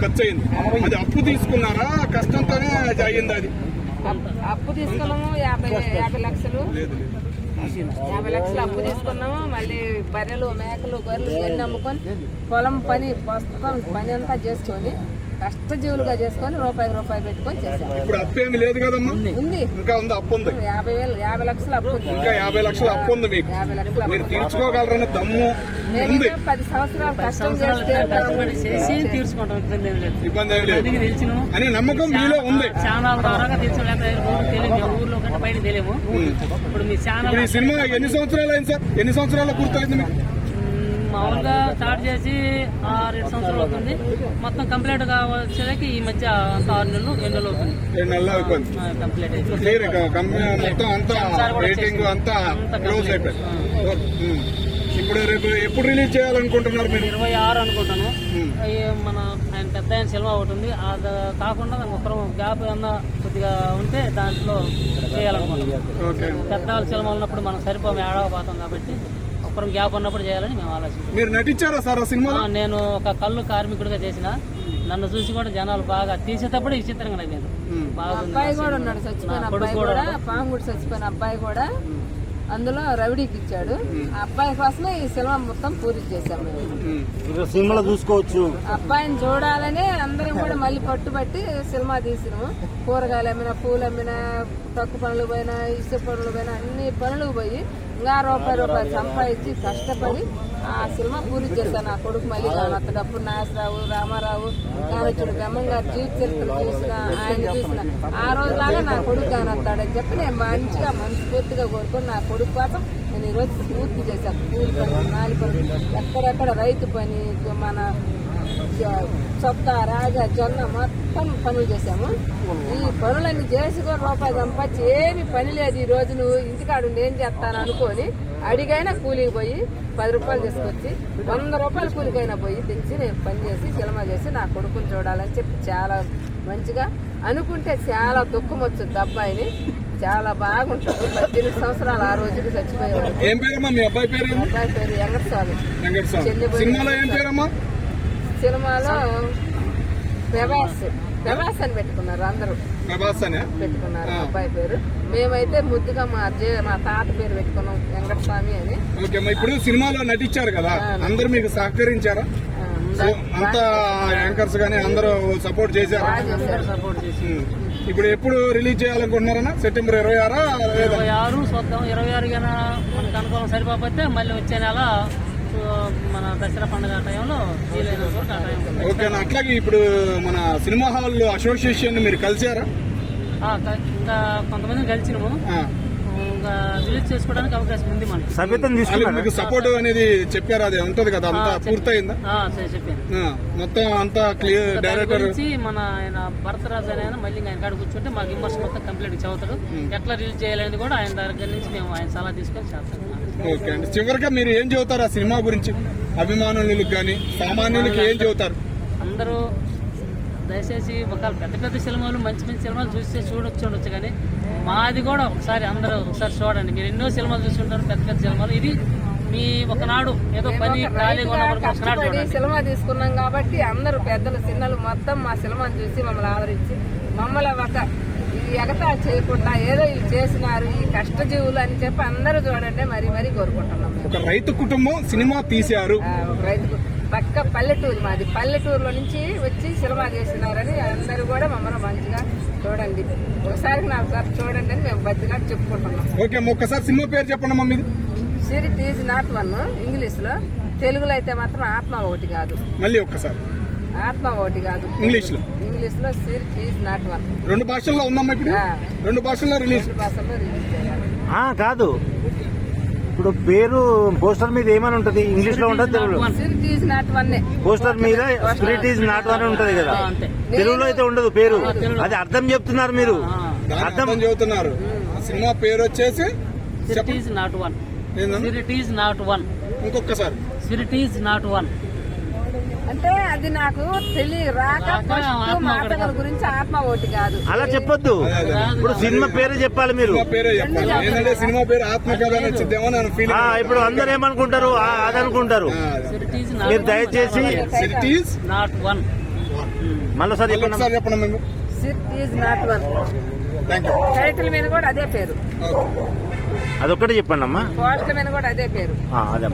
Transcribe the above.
ఖర్చు అయింది అది అప్పు తీసుకున్నారా? కష్టంతోనే అది అయ్యింది అది. అప్పు- తీసుకున్నాము యాభై యాభై లక్షలు. యాభై లక్షలు అప్పు తీసుకున్నాము మళ్ళీ బర్రెలు మేకలు గొర్రెలు అమ్ముకొని పొలం పని పుస్తకం పని అంతా చేసుకొని కష్టజీవులుగా చేసుకొని రూపాయి రూపాయి పెట్టుకొని చేసాము ఇప్పుడు అప్పు ఏమి లేదు కదమ్మా? ఉంది. ఇంకా ఉంది అప్పు ఉంది? యాభై వేలు యాభై లక్షలు అప్పు ఉంది. ఇంకా యాభై లక్షల అప్పు ఉంది మీకు. యాభై లక్షలు మీరు తీర్చుకోగలరని దమ్ము ఉంది. పది సంవత్సరాలు కష్టం చేస్తే చేసి తీర్చుకుంటాం ఇబ్బంది ఏం లేదు. ఇబ్బంది ఏమి లేదు. అని నమ్మకం మీలో ఉంది. ద్వారా తెలుసుకోలేక తెలియదు ఊర్లో కంటే బయట తెలియము. ఇప్పుడు మీ ఈ సినిమా ఎన్ని సంవత్సరాలు అయింది సార్? ఎన్ని సంవత్సరాల పూర్తయింది మీకు? మామూలుగా స్టార్ట్ చేసి ఆరు ఏడు సంవత్సరాలు అవుతుంది. మొత్తం కంప్లీట్గా వచ్చేదానికి ఈ మధ్య ఆరు నెలలు ఏడు నెలలు అవుతుంది. కంప్లీట్ అయిపోయింది. ఇప్పుడు రేపు ఎప్పుడు రిలీజ్ చేయాలనుకుంటున్నారు మీరు? ఇరవై ఆరు అనుకుంటాను. మన ఆయన పెద్ద ఆయన సినిమా ఒకటి ఉంది. అది కాకుండా ఒకరు గ్యాప్ ఏమన్నా కొద్దిగా ఉంటే దాంట్లో చేయాలనుకుంటున్నాం పెద్ద వాళ్ళ సినిమా ఉన్నప్పుడు మనం సరిపోము ఏడవపోతాం కాబట్టి ఒకరు గ్యాప్ ఉన్నప్పుడు చేయాలని మేము ఆలోచించాం. మీరు నటించారా సార్ ఆ సినిమాలో? ఆ, నేను ఒక కళ్ళు కార్మికుడిగా చేసిన. నన్ను చూసి కూడా జనాలు బాగా తీసేటప్పుడు విచిత్రంగా నవ్వాను ఉమ్. బాగుంది అబ్బాయి కూడా ఉన్నాడు చచ్చిపోయిన అబ్బాయి కూడా పాంగుడు చచ్చిపోయిన అబ్బాయి కూడా. అందులో రవిడీకి ఇచ్చాడు. ఆ అబ్బాయి కోసమే ఈ సినిమా మొత్తం పూర్తి చేశాం మేము. సినిమాలో చూసుకోవచ్చు. అబ్బాయిని చూడాలని అందరం కూడా మళ్ళీ పట్టుబట్టి సినిమా తీసినాము. కూరగాయలు అమ్మిన పూలు అమ్మిన తక్కువ పనులు పోయినా ఇసుక పనులు పోయినా అన్ని పనులు పోయి ఇంకా రూపాయి రూపాయలు సంపాదించి కష్టపడి సినిమా పూర్తి చేశాను. నా కొడుకు మళ్ళీ కానత్తడప్పుడు నాగరావు రామారావు కానొచ్చుడు బ్రహ్మంగారు జీవిత చరిత్ర చూసిన ఆయన చూసిన ఆ రోజులాగా నా కొడుకు కానొస్తాడని చెప్పి నేను మంచిగా మనస్ఫూర్తిగా కోరుకొని నా కొడుకు కోసం నేను ఈరోజు పూర్తి చేశాను. కూలి పని నాలుగు పని ఎక్కడెక్కడ రైతు పని మన చొక్క రాజా జొన్న మొత్తం పనులు చేశాము. ఈ పనులన్నీ చేసి కూడా రూపాయి సంపాదించి ఏమి పని లేదు ఈ రోజు నువ్వు ఇంటికాడు ఏం చేస్తాను అనుకొని అడిగైనా కూలికి పోయి పది రూపాయలు తీసుకొచ్చి వంద రూపాయలు కూలికైనా పోయి తెచ్చి నేను పని చేసి సినిమా చేసి నా కొడుకుని చూడాలని చెప్పి చాలా మంచిగా అనుకుంటే చాలా దుఃఖం వచ్చింది అబ్బాయిని. చాలా బాగుంటుంది. పద్దెనిమిది సంవత్సరాలు ఆ రోజుకి చచ్చిపోయేవాడు. అబ్బాయి పేరు వెంకటస్వామి. వెంకటస్వామి. సినిమాలో ప్రభాస్ ప్రభాస్ అని పెట్టుకున్నారు అందరూ. ప్రభాస్ అనే? పెట్టుకున్నారు. అబ్బాయి పేరు. మేమైతే ముద్దుగా మా జే మా తాత పేరు పెట్టుకున్నాం వెంకటస్వామి అని. ఓకే అమ్మా ఇప్పుడు సినిమాలో నటించారు కదా అందరూ మీకు సహకరించారా? అంతా యాంకర్స్ గానీ అందరూ సపోర్ట్ చేశారా? సపోర్ట్ చేసి. ఇప్పుడు ఎప్పుడు రిలీజ్ చేయాలనుకుంటున్నారన్నా? సెప్టెంబర్ ఇరవై ఆరా ఇరవై ఆరు చూద్దాం. ఇరవై ఆరు అనుకూలం సరిపోతే మళ్ళీ వచ్చే నెల మన దసరా పండుగ టైంలో వీలైన వరకు ఆ టైంలో ఓకేనా అట్లాగే ఇప్పుడు మన సినిమా హాల్ అసోసియేషన్ మీరు కలిసారా? ఆ, క- ఇంకా కొంతమందిని కలిసినాము ఆ. ఇంకా రిలీజ్ చేసుకోవడానికి అవకాశం ఉంది మనకి. తీసుకున్నారా? మీకు సపోర్ట్ అనేది చెప్పారు? అది ఉంటది కదా అంతా పూర్తయిందా? ఆ, సరే చెప్పాను. ఆ, మొత్తం అంతా క్లియర్ దాని డైరెక్టర్ గురించి మన ఆయన భరతరాజు అని ఆయన మళ్ళీ ఆయన కాడ కూర్చుంటే మాకు విమర్శ మొత్తం కంప్లీట్ చదువుతాడు. ఎట్లా రిలీజ్ చేయాలనేది కూడా ఆయన దగ్గర నుంచి మేము ఆయన సలహా తీసుకొని చేస్తాం. ఓకే అండి. చివరిగా మీరు ఏం చెబుతారు ఆ సినిమా గురించి? అభిమానులకు కానీ సామాన్యులకి ఏం చెబుతారు? అందరూ దయచేసి ఒక పెద్ద పెద్ద సినిమాలు మంచి మంచి సినిమాలు చూస్తే చూడొచ్చు చూడొచ్చు కానీ మాది కూడా ఒకసారి అందరూ ఒకసారి చూడండి. మీరు ఎన్నో సినిమాలు చూస్తుంటారు పెద్ద పెద్ద సినిమాలు. ఇది మీ ఒకనాడు ఏదో పని కష్టపడి చూడండి. సినిమా తీసుకున్నాం కాబట్టి అందరూ పెద్దలు చిన్నలు మొత్తం మా సినిమాని చూసి మమ్మల్ని ఆదరించి మమ్మల్ని ఒక ఇది ఎగతా చేయకుండా ఏదో ఇది చేసినారు ఈ కష్టజీవులు అని చెప్పి అందరూ చూడండి మరీ మరీ కోరుకుంటున్నాం. ఒక రైతు కుటుంబం సినిమా తీశారు. ఆ, ఒక రైతుకు పక్క పల్లెటూరు మాది. పల్లెటూరులో నుంచి వచ్చి సినిమా చేసినారని అందరూ కూడా మమ్మల్ని మంచిగా చూడండి. ఒకసారి నాకు సార్ చూడండి అని మేము బతిగా చెప్పుకుంటున్నాం. ఓకే అమ్మ, ఒక్కసారి సినిమా పేరు చెప్పండి అమ్మా మీది. సిరి తీసి నాట్ వన్ ఇంగ్లీష్లో. తెలుగులో అయితే మాత్రం ఆత్మ ఒకటి కాదు. మళ్ళీ ఒక్కసారి. ఆత్మ ఒకటి కాదు. ఇంగ్లీష్లో ఇంగ్లీష్లో సిరి తీసి నాట్ వన్ రెండు భాషల్లో ఉందమ్మా ఇప్పుడు. రెండు భాషల్లో రిలీజ్ రెండు భాషల్లో రిలీజ్ చేయాలి. ఆ, కాదు. ఇప్పుడు పేరు పోస్టర్ మీద ఏమని ఉంటది? ఇంగ్లీష్లో ఉంటుంది తెలుగులో? వన్ పోస్టర్ మీద స్పిరిట్ ఈజ్ నాట్ అని ఉంటది కదా? తెలుగులో అయితే ఉండదు పేరు. అది అర్థం చెప్తున్నారు మీరు. అర్థం చెబుతున్నారు. ఆ సినిమా పేరు వచ్చేసి నాట్ వన్ నాట్ వన్ ఇంకొకసారి. నాట్ వన్ అంటే అది నాకు తెలియ రాక ఆత్మ మాటల గురించి ఆత్మ ఒకటి కాదు. అలా చెప్పొద్దు. ఇప్పుడు సినిమా పేరు చెప్పాలి మీరు. సినిమా పేరే చెప్పాలి. ఏంటంటే సినిమా పేరు ఆత్మకథ అని వచ్చిద్దేమో నేను ఫీల్ ఆ, ఇప్పుడు అందరు ఏమనుకుంటారు? ఆ, అది. అనుకుంటారు మీరు దయచేసి మళ్ళీ చెప్పండి. టైటిల్ మీద కూడా అదే పేరు. అదొక్కటి చెప్పండి అమ్మా. పోస్టర్ మీద కూడా అదే పేరు. అదే